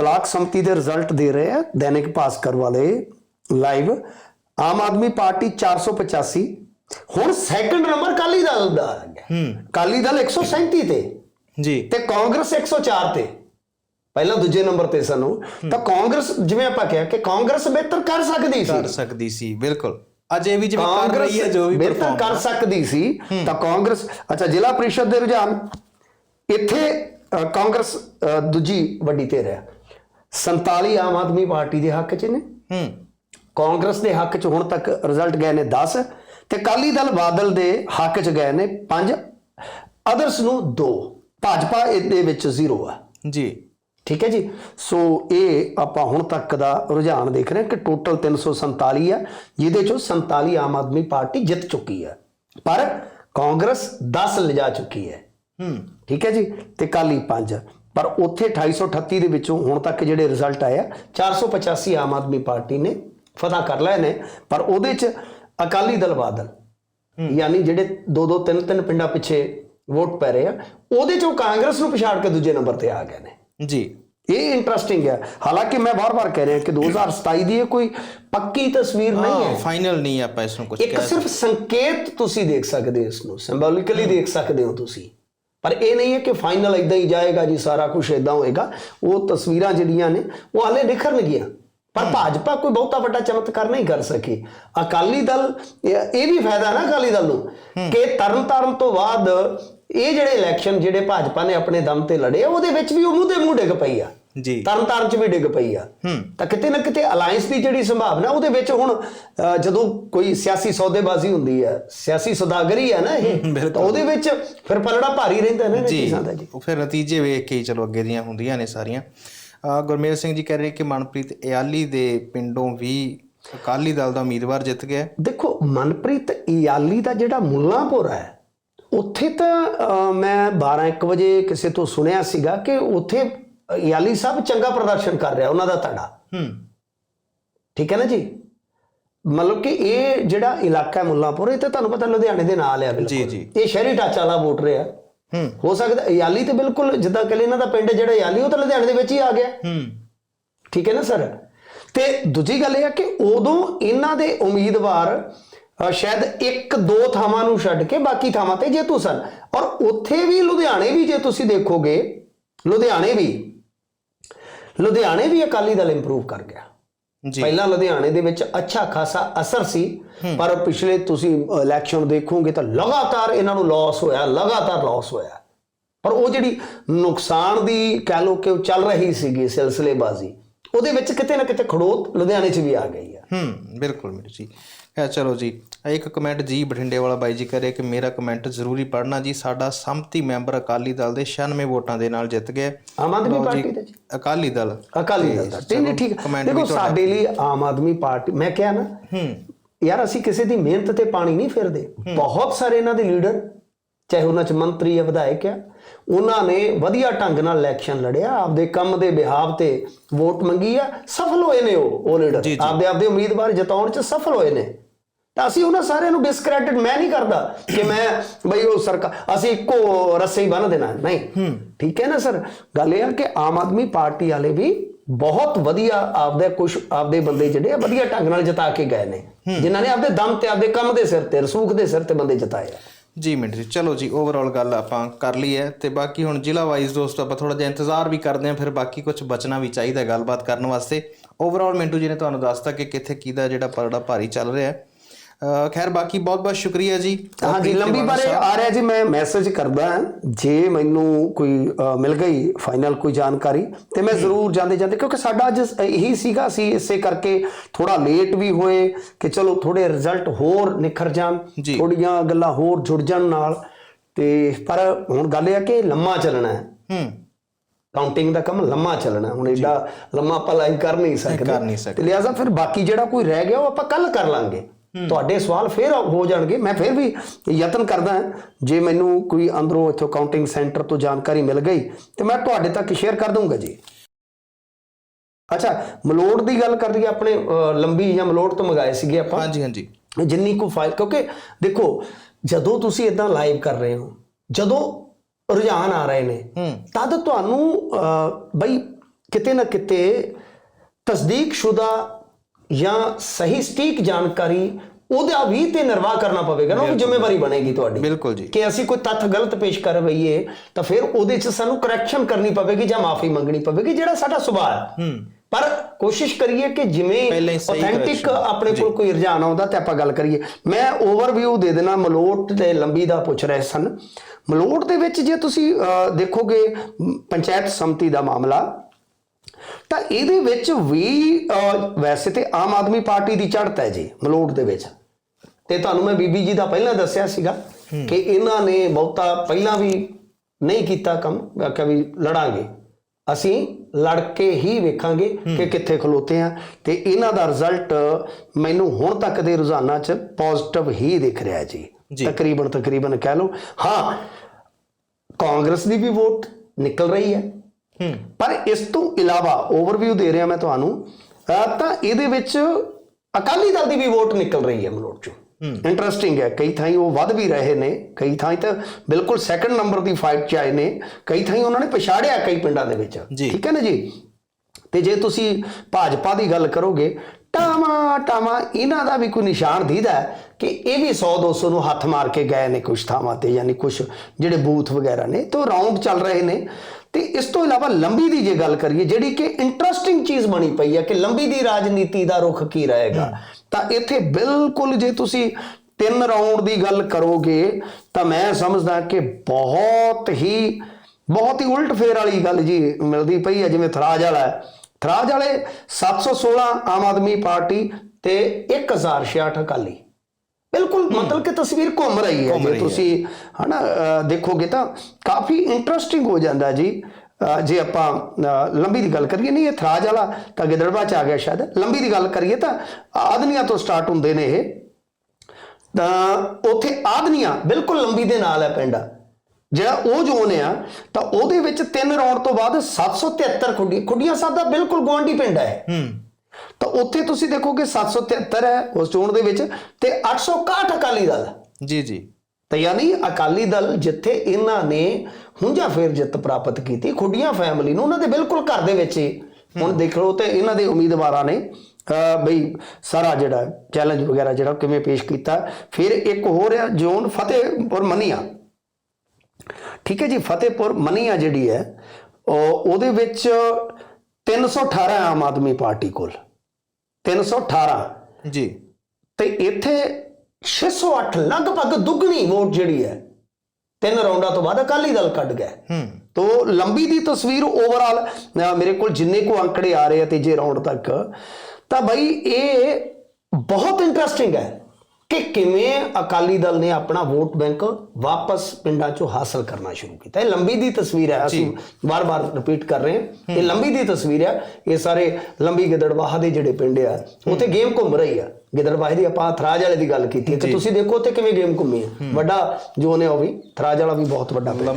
Block ਸੰਮਤੀ ਦੇ result ਦੇ ਰਹੇ ਆ ਦੈਨਿਕ ਭਾਸਕਰ ਵਾਲੇ ਲਾਈਵ। ਆਮ ਆਦਮੀ ਪਾਰਟੀ 485 ਹੁਣ ਸੈਕੰਡ ਨੰਬਰ ਕਾਲੀ ਦਲ ਦਾ ਆ ਗਿਆ। ਹੂੰ। ਕਾਲੀ ਦਲ 137 ਤੇ। ਜੀ। ਤੇ ਕਾਂਗਰਸ 104 ਤੇ। ਪਹਿਲਾਂ ਦੂਜੇ ਨੰਬਰ ਤੇ ਸਾਨੂੰ ਤਾਂ ਕਾਂਗਰਸ ਜਿਵੇਂ ਆਪਾਂ ਕਿਹਾ ਕਿ ਕਾਂਗਰਸ ਬਿਹਤਰ ਕਰ ਸਕਦੀ ਸੀ। ਕਰ ਸਕਦੀ ਸੀ ਬਿਲਕੁਲ। ਅਜੇ ਵੀ ਜਿਵੇਂ ਕਰ ਰਹੀ ਹੈ ਜੋ ਵੀ ਬਿਹਤਰ ਕਰ ਸਕਦੀ ਸੀ। ਤਾਂ ਕਾਂਗਰਸ ਅੱਛਾ ਜ਼ਿਲ੍ਹਾ ਪ੍ਰੀਸ਼ਦ ਦੇ ਰੁਝਾਨ। ਇੱਥੇ ਕਾਂਗਰਸ ਦੂਜੀ ਵੱਡੀ ਧਿਰ ਹੈ। 47 ਆਮ ਆਦਮੀ ਪਾਰਟੀ ਦੇ ਹੱਕ 'ਚ ਨੇ। ਹੂੰ। ਕਾਂਗਰਸ ਦੇ ਹੱਕ 'ਚ ਹੁਣ ਤੱਕ ਰਿਜ਼ਲਟ ਗਏ ਨੇ 10 ਤੇ ਕਾਲੀ ਦਲ ਬਾਦਲ ਦੇ ਹੱਕ 'ਚ ਗਏ ਨੇ 5 ਅਦਰਸ ਨੂੰ 2 ਭਾਜਪਾ ਇਹਦੇ ਵਿੱਚ 0 ਆ। ਜੀ। ਠੀਕ ਹੈ ਜੀ? ਸੋ ਇਹ ਆਪਾਂ ਹੁਣ ਤੱਕ ਦਾ ਰੁਝਾਨ ਦੇਖ ਰਹੇ ਹਾਂ ਕਿ ਟੋਟਲ 347 ਆ ਜਿਹਦੇ ਚੋਂ 47 ਆਮ ਆਦਮੀ ਪਾਰਟੀ ਜਿੱਤ ਚੁੱਕੀ ਹੈ ਪਰ ਕਾਂਗਰਸ 10 ਲਿਜਾ ਚੁੱਕੀ ਹੈ। ਹੂੰ। ਠੀਕ ਹੈ ਜੀ? ਤੇ ਕਾਲੀ 5 ਪਰ ਉੱਥੇ 2838 ਦੇ ਵਿੱਚੋਂ ਹੁਣ ਤੱਕ ਜਿਹੜੇ ਰਿਜ਼ਲਟ ਆਏ ਆ 485 ਆਮ ਆਦਮੀ ਪਾਰਟੀ ਨੇ ਫਤਹ ਕਰ ਲਏ ਨੇ ਪਰ ਉਹਦੇ ਚ ਅਕਾਲੀ ਦਲ ਬਾਦਲ ਯਾਨੀ ਜਿਹੜੇ ਦੋ ਦੋ ਤਿੰਨ ਤਿੰਨ ਪਿੰਡਾਂ ਪਿੱਛੇ ਵੋਟ ਪੈ ਰਹੇ ਆ ਉਹਦੇ ਚੋਂ ਕਾਂਗਰਸ ਨੂੰ ਪਛਾੜ ਕੇ ਦੂਜੇ ਨੰਬਰ ਤੇ ਆ ਗਏ ਨੇ। ਜੀ। ਇਹ ਇੰਟਰਸਟਿੰਗ ਹੈ। ਹਾਲਾਂਕਿ ਮੈਂ ਬਾਰ-ਬਾਰ ਕਹਿ ਰਿਹਾ ਕਿ 2027 ਦੀ ਇਹ ਕੋਈ ਪੱਕੀ ਤਸਵੀਰ ਨਹੀਂ ਹੈ ਫਾਈਨਲ ਨਹੀਂ ਆਪਾਂ ਇਸ ਨੂੰ ਕੁਝ ਇੱਕ ਕਹਿ ਸਿਰਫ ਸੰਕੇਤ ਤੁਸੀਂ ਦੇਖ ਸਕਦੇ ਹੋ ਇਸ ਨੂੰ ਸਿੰਬੋਲਿਕਲੀ ਦੇਖ ਸਕਦੇ ਹੋ ਤੁਸੀਂ। ਪਰ ਇਹ ਨਹੀਂ ਹੈ ਕਿ ਫਾਈਨਲ ਇਦਾਂ ਹੀ ਜਾਏਗਾ ਜੀ ਸਾਰਾ ਕੁਝ ਇਦਾਂ ਹੋਏਗਾ। ਉਹ ਤਸਵੀਰਾਂ ਜਿਹੜੀਆਂ ਨੇ ਉਹ ਹਾਲੇ ਨਿਖਰਨਗੀਆਂ। ਪਰ ਭਾਜਪਾ ਕੋਈ ਬਹੁਤਾ ਵੱਡਾ ਚਮਤਕਾਰ ਨਹੀਂ ਕਰ ਸਕੀ। ਅਕਾਲੀ ਦਲ ਇਹ ਵੀ ਫਾਇਦਾ ਨਾ ਅਕਾਲੀ ਦਲ ਨੂੰ ਕਿ ਤਰਨ ਤਾਰਨ ਤੋਂ ਬਾਅਦ ਇਹ ਜਿਹੜੇ ਇਲੈਕਸ਼ਨ ਜਿਹੜੇ ਭਾਜਪਾ ਨੇ ਆਪਣੇ ਦਮ ਤੇ ਲੜੇ ਉਹਦੇ ਵਿੱਚ ਵੀ ਉਹ ਮੂੰਹ ਤੇ ਮੂੰਹ ਡਿੱਗ ਪਈ ਆ। ਜੀ। ਤਰਨ ਤਾਰਨ ਚ ਵੀ ਡਿੱਗ ਪਈ ਆ। ਤਾਂ ਕਿਤੇ ਨਾ ਕਿਤੇ ਅਲਾਈਅੰਸ ਦੀ ਜਿਹੜੀ ਸੰਭਾਵਨਾ ਉਹਦੇ ਵਿੱਚ ਹੁਣ ਜਦੋਂ ਕੋਈ ਸਿਆਸੀ ਸੌਦੇਬਾਜ਼ੀ ਹੁੰਦੀ ਹੈ ਸਿਆਸੀ ਸੌਦਾਗਰੀ ਹੈ ਨਾ ਇਹ ਤਾਂ ਉਹਦੇ ਵਿੱਚ ਫਿਰ ਪਲੜਾ ਭਾਰੀ ਰਹਿੰਦਾ ਨਾ ਜੀ। ਚੀਜ਼ਾਂ ਦਾ ਜੀ। ਉਹ ਫਿਰ ਨਤੀਜੇ ਵੇਖ ਕੇ ਚਲੋ ਅੱਗੇ ਦੀਆਂ ਹੁੰਦੀਆਂ ਨੇ ਸਾਰੀਆਂ। ਗੁਰਮੇਲ ਸਿੰਘ ਜੀ ਕਹਿ ਰਹੇ ਕਿ ਮਨਪ੍ਰੀਤ ਇਆਲੀ ਦੇ ਪਿੰਡੋਂ ਵੀ ਅਕਾਲੀ ਦਲ ਦਾ ਉਮੀਦਵਾਰ ਜਿੱਤ ਗਿਆ। ਦੇਖੋ ਮਨਪ੍ਰੀਤ ਇਆਲੀ ਦਾ ਜਿਹੜਾ ਮੁੱਲਾਂਪੁਰ ਹੈ ਉੱਥੇ ਤਾਂ ਮੈਂ 12 1 ਵਜੇ ਕਿਸੇ ਤੋਂ ਸੁਣਿਆ ਸੀਗਾ ਕਿ ਉੱਥੇ ਇਆਲੀ ਸਾਹਿਬ ਚੰਗਾ ਪ੍ਰਦਰਸ਼ਨ ਕਰ ਰਿਹਾ ਉਹਨਾਂ ਦਾ ਧੜਾ। ਹੂੰ। ਠੀਕ ਹੈ ਨਾ ਜੀ? ਮਤਲਬ ਕਿ ਇਹ ਜਿਹੜਾ ਇਲਾਕਾ ਹੈ ਮੁੱਲਾਂਪੁਰ ਇਹ ਤਾਂ ਤੁਹਾਨੂੰ ਪਤਾ ਲੁਧਿਆਣੇ ਦੇ ਨਾਲ ਆ ਬਿਲਕੁਲ। ਜੀ, ਜੀ। ਇਹ ਸ਼ਹਿਰੀ ਢਾਂਚਾ ਵਾਲਾ ਵੋਟ ਰਿਹਾ। ਹੂੰ। ਹੋ ਸਕਦਾ ਯਾਲੀ ਤੇ ਬਿਲਕੁਲ ਜਿੱਦਾਂ ਕਹਿੰਦੇ ਇਹਨਾਂ ਦਾ ਪਿੰਡ ਜਿਹੜਾ ਯਾਲੀ ਉਹ ਤਾਂ ਲੁਧਿਆਣੇ ਦੇ ਵਿੱਚ ਹੀ ਆ ਗਿਆ। ਹੂੰ। ਠੀਕ ਹੈ ਨਾ ਸਰ? ਤੇ ਦੂਜੀ ਗੱਲ ਇਹ ਹੈ ਕਿ ਉਦੋਂ ਇਹਨਾਂ ਦੇ ਉਮੀਦਵਾਰ ਸ਼ਾਇਦ ਇੱਕ ਦੋ ਥਾਵਾਂ ਨੂੰ ਛੱਡ ਕੇ ਬਾਕੀ ਥਾਵਾਂ ਤੇ ਜੇਤੂ ਸਨ। ਔਰ ਉੱਥੇ ਵੀ ਲੁਧਿਆਣੇ ਵੀ ਜੇ ਤੁਸੀਂ ਦੇਖੋਗੇ ਲੁਧਿਆਣੇ ਵੀ ਲੁਧਿਆਣੇ ਵੀ ਅਕਾਲੀ ਦਲ ਇੰਪਰੂਵ ਕਰ ਗਿਆ। ਜੀ। ਪਹਿਲਾਂ ਲੁਧਿਆਣੇ ਦੇ ਵਿੱਚ ਅੱਛਾ ਖਾਸਾ ਅਸਰ ਸੀ ਪਰ ਪਿਛਲੇ ਤੁਸੀਂ ਇਲੈਕਸ਼ਨ ਦੇਖੋਗੇ ਤਾਂ ਲਗਾਤਾਰ ਇਹਨਾਂ ਨੂੰ ਲਾਸ ਹੋਇਆ ਲਗਾਤਾਰ ਲਾਸ ਹੋਇਆ। ਪਰ ਉਹ ਜਿਹੜੀ ਨੁਕਸਾਨ ਦੀ ਕਹਿ ਲੋ ਕਿ ਉਹ ਚੱਲ ਰਹੀ ਸੀਗੀ ਸਿਲਸਿਲੇਬਾਜ਼ੀ ਉਹਦੇ ਵਿੱਚ ਕਿਤੇ ਨਾ ਕਿਤੇ ਖੜੋਤ ਲੁਧਿਆਣੇ 'ਚ ਵੀ ਆ ਗਈ ਆ। ਹੂੰ ਬਿਲਕੁਲ ਮੇਰੇ ਜੀ। ਚਲੋ ਜੀ ਇੱਕ ਕਮੈਂਟ ਜੀ ਬਠਿੰਡੇ ਵਾਲਾ ਬਾਈ ਜੀ ਕਰੇ ਕਿ ਮੇਰਾ ਕਮੈਂਟ ਜ਼ਰੂਰੀ ਪੜ੍ਹਨਾ ਜੀ ਸਾਡਾ ਸੰਮਤੀ ਮੈਂਬਰ ਅਕਾਲੀ ਦਲ ਦੇ 96 ਵੋਟਾਂ ਦੇ ਨਾਲ ਜਿੱਤ ਗਿਆ। ਆਮ ਆਦਮੀ ਪਾਰਟੀ ਦਾ ਜੀ। ਅਕਾਲੀ ਦਲ। ਅਕਾਲੀ ਦਲ ਦਾ। ਨਹੀਂ ਠੀਕ ਦੇਖੋ। ਸਾਡੇ ਲਈ ਆਮ ਆਦਮੀ ਪਾਰਟੀ ਮੈਂ ਕਿਹਾ ਨਾ ਹੂੰ। ਯਾਰ ਅਸੀਂ ਕਿਸੇ ਦੀ ਮਿਹਨਤ ਤੇ ਪਾਣੀ ਨਹੀਂ ਫਿਰਦੇ। ਬਹੁਤ ਸਾਰੇ ਇਹਨਾਂ ਦੇ ਲੀਡਰ ਚਾਹੇ ਉਹਨਾਂ ਚ ਮੰਤਰੀ ਆ ਵਿਧਾਇਕ ਆ ਉਹਨਾਂ ਨੇ ਵਧੀਆ ਢੰਗ ਨਾਲ ਇਲੈਕਸ਼ਨ ਲੜਿਆ ਆਪਦੇ ਕੰਮ ਦੇ ਬਿਹਾਵ ਤੇ ਵੋਟ ਮੰਗੀ ਆ ਸਫਲ ਹੋਏ ਨੇ ਉਹ ਉਹ ਲੀਡਰ। ਆਪਦੇ ਆਪਦੇ ਉਮੀਦਵਾਰ ਜਿਤਾਉਣ ਚ ਸਫਲ ਹੋਏ ਨੇ। ਤਾਂ ਅਸੀਂ ਉਹਨਾਂ ਸਾਰਿਆਂ ਨੂੰ ਡਿਸਕ੍ਰੈਡਿਟ ਮੈਂ ਨਹੀਂ ਕਰਦਾ ਕਿ ਮੈਂ ਬਈ ਉਹ ਸਰਕਾਰ ਅਸੀਂ ਇੱਕੋ ਰੱਸੇ ਹੀ ਬੰਨ ਦੇਣਾ ਨਹੀਂ। ਠੀਕ ਹੈ ਨਾ ਸਰ? ਗੱਲ ਇਹ ਆ ਕਿ ਆਮ ਆਦਮੀ ਪਾਰਟੀ ਵਾਲੇ ਵੀ ਬਹੁਤ ਵਧੀਆ ਆਪਦੇ ਕੁਝ ਆਪਦੇ ਬੰਦੇ ਜਿਹੜੇ ਆ ਵਧੀਆ ਢੰਗ ਨਾਲ ਜਿਤਾ ਕੇ ਗਏ ਨੇ। ਜਿਨ੍ਹਾਂ ਨੇ ਆਪਦੇ ਦਮ ਤੇ ਆਪਦੇ ਕੰਮ ਦੇ ਸਿਰ ਤੇ ਰਸੂਖ ਦੇ ਸਿਰ ਤੇ ਬੰਦੇ ਜਿਤਾਏ ਆ। ਜੀ ਮਿੰਟ ਜੀ, ਚਲੋ ਜੀ ਓਵਰਆਲ ਗੱਲ ਆਪਾਂ ਕਰ ਲਈ ਹੈ ਤੇ ਬਾਕੀ ਹੁਣ ਜ਼ਿਲ੍ਹਾ ਵਾਈਜ਼ ਦੋਸਤੋ ਆਪਾਂ ਥੋੜਾ ਜਿਹਾ ਇੰਤਜ਼ਾਰ ਵੀ ਕਰਦੇ ਹਾਂ, ਫਿਰ ਬਾਕੀ ਕੁਝ ਬਚਣਾ ਵੀ ਚਾਹੀਦਾ ਗੱਲਬਾਤ ਕਰਨ ਵਾਸਤੇ। ਓਵਰਆਲ ਮਿੰਟੂ ਜੀ ਨੇ ਤੁਹਾਨੂੰ ਦੱਸਤਾ ਕਿ ਕਿੱਥੇ ਕਿਹਦਾ ਜਿਹੜਾ ਪਰੜਾ ਭਾਰੀ ਚੱਲ ਰਿਹਾ ਹੈ। ਖੈਰ ਬਾਕੀ ਬਹੁਤ ਬਹੁਤ ਸ਼ੁਕਰੀਆ ਜੀ। ਹਾਂਜੀ ਲੰਬੀ ਬਾਰੇ ਆ ਰਿਹਾ ਜੀ ਮੈਂ ਮੈਸੇਜ ਕਰਦਾ ਜੇ ਮੈਨੂੰ ਕੋਈ ਮਿਲ ਗਈ ਫਾਈਨਲ ਕੋਈ ਜਾਣਕਾਰੀ ਤੇ ਮੈਂ ਜ਼ਰੂਰ ਜਾਂਦੇ ਜਾਂਦੇ ਕਿਉਂਕਿ ਸਾਡਾ ਅੱਜ ਇਹੀ ਸੀਗਾ ਸੀ ਇਸੇ ਕਰਕੇ ਥੋੜਾ ਲੇਟ ਵੀ ਹੋਏ ਕਿ ਚਲੋ ਥੋੜੇ ਰਿਜ਼ਲਟ ਹੋਰ ਨਿਖਰ ਜਾਣ। ਥੋੜੀਆਂ ਗੱਲਾਂ ਹੋਰ ਜੁੜ ਜਾਣ ਨਾਲ ਤੇ ਪਰ ਹੁਣ ਗੱਲ ਇਹ ਆ ਕਿ ਲੰਮਾ ਚੱਲਣਾ ਹੈ। ਹੂੰ। ਕਾਊਂਟਿੰਗ ਦਾ ਕੰਮ ਲੰਮਾ ਚੱਲਣਾ ਹੁਣ ਏਡਾ ਲੰਮਾ ਆਪਾਂ ਲਾਈਵ ਕਰ ਨਹੀਂ ਸਕਦੇ। ਕਰ ਨਹੀਂ ਸਕਦੇ। ਲਿਆਜ਼ਾ ਫਿਰ ਬਾਕੀ ਜਿਹੜਾ ਕੋਈ ਰਹਿ ਗਿਆ ਉਹ ਆਪਾਂ ਕੱਲ ਕਰ ਲਾਂਗੇ। ਤੁਹਾਡੇ ਸਵਾਲ ਫਿਰ ਹੋ ਜਾਣਗੇ ਮੈਂ ਫਿਰ ਵੀ ਯਤਨ ਕਰਦਾ ਜੇ ਮੈਨੂੰ ਕੋਈ ਅੰਦਰੋਂ ਇੱਥੋਂ ਕਾਊਂਟਿੰਗ ਸੈਂਟਰ ਤੋਂ ਜਾਣਕਾਰੀ ਮਿਲ ਗਈ ਤੇ ਮੈਂ ਤੁਹਾਡੇ ਤੱਕ ਸ਼ੇਅਰ ਕਰ ਦੂੰਗਾ ਜੀ। ਅੱਛਾ ਮਲੋੜ ਦੀ ਗੱਲ ਕਰ ਲਈਏ ਆਪਣੇ ਲੰਬੀ ਜਾਂ ਮਲੋੜ ਤੋਂ ਮੰਗਾਏ ਸੀਗੇ ਆਪਾਂ। ਹਾਂਜੀ ਹਾਂਜੀ। ਜਿੰਨੀ ਕੋ ਫਾਈਲ ਕਿਉਂਕਿ ਦੇਖੋ ਜਦੋਂ ਤੁਸੀਂ ਇਦਾਂ ਲਾਈਵ ਕਰ ਰਹੇ ਹੋ ਜਦੋਂ ਰੁਝਾਨ ਆ ਰਹੇ ਨੇ ਤਦ ਤੁਹਾਨੂੰ ਬਈ ਕਿਤੇ ਨਾ ਕਿਤੇ ਤਸਦੀਕਸ਼ੁਦਾ ਜਾਂ ਸਹੀ ਸਟੀਕ ਜਾਣਕਾਰੀ ਉਹਦਾ ਵੀ ਤੇ ਨਿਰਵਾਹ ਕਰਨਾ ਪਵੇਗਾ ਨਾ ਉਹ ਜ਼ਿੰਮੇਵਾਰੀ ਬਣੇਗੀ ਤੁਹਾਡੀ। ਬਿਲਕੁਲ ਜੀ। ਕਿ ਅਸੀਂ ਕੋਈ ਤੱਥ ਗਲਤ ਪੇਸ਼ ਕਰ ਰਹੀਏ ਤਾਂ ਫਿਰ ਉਹਦੇ 'ਚ ਸਾਨੂੰ ਕਰੈਕਸ਼ਨ ਕਰਨੀ ਪਵੇਗੀ ਜਾਂ ਮਾਫੀ ਮੰਗਣੀ ਪਵੇਗੀ ਜਿਹੜਾ ਸਾਡਾ ਸੁਭਾਅ ਹੈ। ਹੂੰ। ਪਰ ਕੋਸ਼ਿਸ਼ ਕਰੀਏ ਕਿ ਜਿਵੇਂ ਆਥੈਂਟਿਕ। ਆਪਣੇ ਕੋਲ ਕੋਈ ਰੁਝਾਨ ਆਉਂਦਾ ਤੇ ਆਪਾਂ ਗੱਲ ਕਰੀਏ। ਮੈਂ ਓਵਰਵਿਊ ਦੇ ਦੇਣਾ ਮਲੋਟ ਤੇ ਲੰਬੀ ਦਾ ਪੁੱਛ ਰਹੇ ਸਨ। ਮਲੋਟ ਦੇ ਵਿੱਚ ਜੇ ਤੁਸੀਂ ਦੇਖੋਗੇ ਪੰਚਾਇਤ ਸਮਤੀ ਦਾ ਮਾਮਲਾ ਤਾਂ ਇਹਦੇ ਵਿੱਚ ਵੀ ਵੈਸੇ ਤੇ ਆਮ ਆਦਮੀ ਪਾਰਟੀ ਦੀ ਚੜ੍ਹਤ ਹੈ ਜੀ ਮਲੋਟ ਦੇ ਵਿੱਚ। ਤੇ ਤੁਹਾਨੂੰ ਮੈਂ ਬੀਬੀ ਜੀ ਦਾ ਪਹਿਲਾਂ ਦੱਸਿਆ ਸੀਗਾ ਕਿ ਇਹਨਾਂ ਨੇ ਬਹੁਤਾ ਪਹਿਲਾਂ ਵੀ ਨਹੀਂ ਕੀਤਾ ਕੰਮ ਕਿਹਾ ਵੀ ਲੜਾਂਗੇ। ਅਸੀਂ ਲੜ ਕੇ ਹੀ ਵੇਖਾਂਗੇ ਕਿ ਕਿੱਥੇ ਖਲੋਤੇ ਆ। ਤੇ ਇਹਨਾਂ ਦਾ ਰਿਜ਼ਲਟ ਮੈਨੂੰ ਹੁਣ ਤੱਕ ਦੇ ਰੁਝਾਨਾਂ 'ਚ ਪੋਜ਼ਿਟਿਵ ਹੀ ਦਿਖ ਰਿਹਾ ਜੀ। ਤਕਰੀਬਨ ਤਕਰੀਬਨ ਕਹਿ ਲਓ। ਹਾਂ ਕਾਂਗਰਸ ਦੀ ਵੀ ਵੋਟ ਨਿਕਲ ਰਹੀ ਹੂੰ। ਪਰ ਇਸ ਤੋਂ ਇਲਾਵਾ ਓਵਰਵਿਊ ਦੇ ਰਿਹਾ ਮੈਂ ਤੁਹਾਨੂੰ ਤਾਂ ਇਹਦੇ ਵਿੱਚ ਅਕਾਲੀ ਦਲ ਦੀ ਵੀ ਵੋਟ ਨਿਕਲ ਰਹੀ ਹੈ ਮਲੋਟ ਚੋਂ। ਇੰਟਰਸਟਿੰਗ ਹੈ ਕਈ ਥਾਈਂ ਉਹ ਵੱਧ ਵੀ ਰਹੇ ਨੇ ਕਈ ਥਾਈਂ ਤਾਂ ਬਿਲਕੁਲ ਸੈਕੰਡ ਨੰਬਰ ਦੀ ਫਾਈਟ 'ਚ ਆਏ ਨੇ ਕਈ ਥਾਈਂ ਉਹਨਾਂ ਨੇ ਪਛਾੜਿਆ ਕਈ ਪਿੰਡਾਂ ਦੇ ਵਿੱਚ। ਠੀਕ ਹੈ ਨਾ ਜੀ? ਤੇ ਜੇ ਤੁਸੀਂ ਭਾਜਪਾ ਦੀ ਗੱਲ ਕਰੋਗੇ ਟਾਵਾ ਟਾਵਾ ਇਹਨਾਂ ਦਾ ਵੀ ਕੋਈ ਨਿਸ਼ਾਨ ਦੀਦਾ ਕਿ ਇਹ ਵੀ 100 200 ਨੂੰ ਹੱਥ ਮਾਰ ਕੇ ਗਏ ਨੇ ਕੁਝ ਥਾਵਾਂ ਤੇ ਯਾਨੀ ਕੁਝ ਜਿਹੜੇ ਬੂਥ ਵਗੈਰਾ ਨੇ ਤੋਂ ਰਾਉਂਡ ਚੱਲ ਰਹੇ ਨੇ। ਤੇ ਇਸ ਤੋਂ ਇਲਾਵਾ ਲੰਬੀ ਦੀ ਜੇ ਗੱਲ ਕਰੀਏ ਜਿਹੜੀ ਕਿ ਇੰਟਰਸਟਿੰਗ ਚੀਜ਼ ਬਣੀ ਪਈ ਹੈ ਕਿ ਲੰਬੀ ਦੀ ਰਾਜਨੀਤੀ ਦਾ ਰੁਖ ਕੀ ਰਹੇਗਾ। ਤਾਂ ਇੱਥੇ ਬਿਲਕੁਲ ਜੇ ਤੁਸੀਂ ਤਿੰਨ ਰਾਉਂਡ ਦੀ ਗੱਲ ਕਰੋਗੇ ਤਾਂ ਮੈਂ ਸਮਝਦਾ ਕਿ ਬਹੁਤ ਹੀ ਬਹੁਤ ਹੀ ਉਲਟ ਫੇਰ ਵਾਲੀ ਗੱਲ ਜੀ ਮਿਲਦੀ ਪਈ ਹੈ ਜਿਵੇਂ ਥਰਾਜ ਵਾਲਾ ਹੈ। ਥਰਾਜ ਵਾਲੇ 716 ਆਮ ਆਦਮੀ ਪਾਰਟੀ ਤੇ 1066 ਅਕਾਲੀ। ਮਤਲਬ ਕਿ ਤਸਵੀਰ ਘੁੰਮ ਰਹੀ ਹੈ ਜੇ। ਤੁਸੀਂ ਹਨਾ ਦੇਖੋਗੇ ਤਾਂ ਕਾਫੀ ਇੰਟਰਸਟਿੰਗ ਹੋ ਜਾਂਦਾ ਜੀ। ਜੇ ਆਪਾਂ ਲੰਬੀ ਦੀ ਗੱਲ ਕਰੀਏ ਨਹੀਂ ਇਹ ਥਰਾਜ ਵਾਲਾ ਤਾਂ ਗਿੱਦੜਵਾ ਚ ਆ ਗਿਆ ਸ਼ਾਇਦ। ਲੰਬੀ ਦੀ ਗੱਲ ਕਰੀਏ ਤਾਂ ਆਦਨੀਆਂ ਤੋਂ ਸਟਾਰਟ ਹੁੰਦੇ ਨੇ ਇਹ। ਤਾਂ ਉੱਥੇ ਆਦਨੀਆਂ ਬਿਲਕੁਲ ਲੰਬੀ ਦੇ ਨਾਲ ਹੈ ਪਿੰਡ। ਜਿਹੜਾ ਉਹ ਜ਼ੋਨ ਆ ਤਾਂ ਉਹਦੇ ਵਿੱਚ ਤਿੰਨ ਰਾਉਂਡ ਤੋਂ ਬਾਅਦ 773 ਖੁੱਡੀ ਖੁੱਡੀਆਂ ਸਾਹਿਬ ਦਾ ਬਿਲਕੁਲ ਗਵਾਂਢੀ ਪਿੰਡ ਹੈ। ਹੂੰ। ਤਾਂ ਉੱਥੇ ਤੁਸੀਂ ਦੇਖੋਗੇ 773 ਹੈ ਉਸ ਜ਼ੋਨ ਦੇ ਵਿੱਚ ਤੇ 861 ਅਕਾਲੀ ਦਲ। ਜੀ ਜੀ। ਤਾਂ ਯਾਨੀ ਅਕਾਲੀ ਦਲ ਜਿੱਥੇ ਇਹਨਾਂ ਨੇ ਹੁੰਜਾ ਫੇਰ ਜਿੱਤ ਪ੍ਰਾਪਤ ਕੀਤੀ ਖੁੱਡੀਆਂ ਫੈਮਿਲੀ ਨੂੰ ਉਹਨਾਂ ਦੇ ਬਿਲਕੁਲ ਘਰ ਦੇ ਵਿੱਚ ਹੀ। ਹੁਣ ਦੇਖ ਲਓ ਤੇ ਇਹਨਾਂ ਦੇ ਉਮੀਦਵਾਰਾਂ ਨੇ ਬਈ ਸਾਰਾ ਜਿਹੜਾ ਚੈਲੰਜ ਵਗੈਰਾ ਜਿਹੜਾ ਕਿਵੇਂ ਪੇਸ਼ ਕੀਤਾ। ਫਿਰ ਇੱਕ ਹੋਰ ਆ ਜ਼ੋਨ ਫਤਿਹਪੁਰ ਮਨੀਆ। ਠੀਕ ਹੈ ਜੀ ਫਤਿਹਪੁਰ ਮਨੀਆ ਜਿਹੜੀ ਹੈ ਉਹ ਉਹਦੇ ਵਿੱਚ 318 ਆਮ ਆਦਮੀ ਪਾਰਟੀ ਕੋਲ। 318 ਜੀ। ਤੇ ਇੱਥੇ 608 ਲਗਭਗ ਦੁੱਗਣੀ ਵੋਟ ਜਿਹੜੀ ਹੈ ਤਿੰਨ ਰਾਉਂਡਾਂ ਤੋਂ ਬਾਅਦ ਅਕਾਲੀ ਦਲ ਕੱਢ ਗਿਆ। ਹੂੰ। ਤੋ ਲੰਬੀ ਦੀ ਤਸਵੀਰ ਓਵਰਆਲ ਮੇਰੇ ਕੋਲ ਜਿੰਨੇ ਕੋ ਅੰਕੜੇ ਆ ਰਹੇ ਆ ਤੀਜੇ ਰਾਉਂਡ ਤੱਕ ਤਾਂ ਬਈ ਇਹ ਬਹੁਤ ਇੰਟਰਸਟਿੰਗ ਹੈ। ਕਿ ਕਿਵੇਂ ਅਕਾਲੀ ਦਲ ਨੇ ਆਪਣਾ ਵੋਟ ਬੈਂਕ ਵਾਪਸ ਪਿੰਡਾਂ ਚੋਂ ਹਾਸਲ ਕਰਨਾ ਸ਼ੁਰੂ ਕੀਤਾ? ਇਹ ਲੰਬੀ ਦੀ ਤਸਵੀਰ ਹੈ ਅਸੀਂ ਵਾਰ-ਵਾਰ ਰਿਪੀਟ ਕਰ ਰਹੇ ਹਾਂ। ਇਹ ਲੰਬੀ ਦੀ ਤਸਵੀਰ ਹੈ। ਇਹ ਸਾਰੇ ਲੰਬੀ ਗਿੱਦੜਵਾਹਾ ਦੇ ਜਿਹੜੇ ਪਿੰਡ ਆ ਉੱਥੇ ਗੇਮ ਘੁੰਮ ਰਹੀ ਆ। ਗਿੱਦੜਵਾਹੇ ਦੀ ਆਪਾਂ ਥਰਾਜ ਵਾਲੇ ਦੀ ਗੱਲ ਕੀਤੀ। ਕਿ ਤੁਸੀਂ ਦੇਖੋ ਉੱਥੇ ਕਿਵੇਂ ਗੇਮ ਘੁੰਮੀ ਹੈ। ਵੱਡਾ ਜ਼ੋਨ ਹੈ ਉਹ ਵੀ ਥਰਾਜ ਵਾਲਾ ਵੀ ਬਹੁਤ ਵੱਡਾ ਪਿੰਡ।